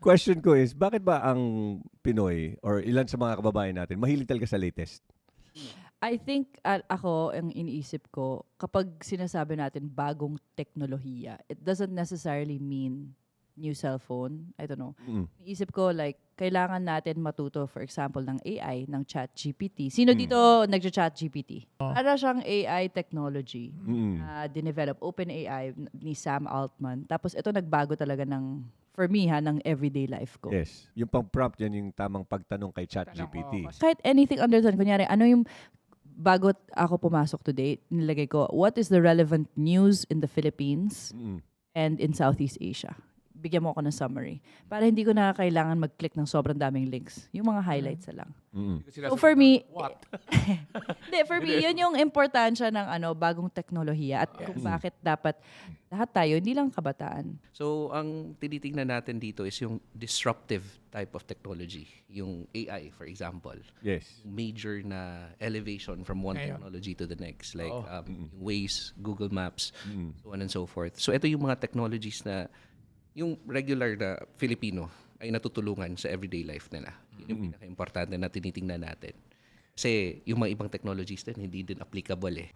question ko is, bakit ba ang Pinoy or ilan sa mga kababayan natin mahilig talaga sa latest? I think ah, ako, ang iniisip ko, kapag sinasabi natin bagong teknolohiya, it doesn't necessarily mean new cellphone. I don't know. Mm. Iniisip ko, like, kailangan natin matuto, for example, ng AI, ng chat GPT. Sino Mm. dito nagja-chat GPT? Para siyang AI technology Mm. na dinevelop, OpenAI ni Sam Altman. Tapos ito nagbago talaga ng, for me ha, ng everyday life ko. Yes. Yung pang prompt yan yung tamang pagtanong kay ChatGPT. kahit anything under the sun, kunyari, ano yung bago ako pumasok today, nilagay ko, what is the relevant news in the Philippines Mm. and in Southeast Asia? Bigyan mo ako ng summary. Para hindi ko na kailangan mag-click ng sobrang daming links. Yung mga highlights na lang. Mm. So for me, What? hindi, for me, yun yung importansya ng ano, bagong teknolohiya at kung bakit dapat lahat tayo, hindi lang kabataan. So, ang tinitingnan natin dito is yung disruptive type of technology. Yung AI, for example. Yes. Major na elevation from one Ngayon. technology to the next. Like Oo. um, yung Waze, Google Maps, Mm. so on and so forth. So, ito yung mga technologies na yung regular na Filipino ay natutulungan sa everyday life nila. Yun yung pinaka-importante na tinitingnan natin. Kasi yung mga ibang technologies din, hindi din applicable eh.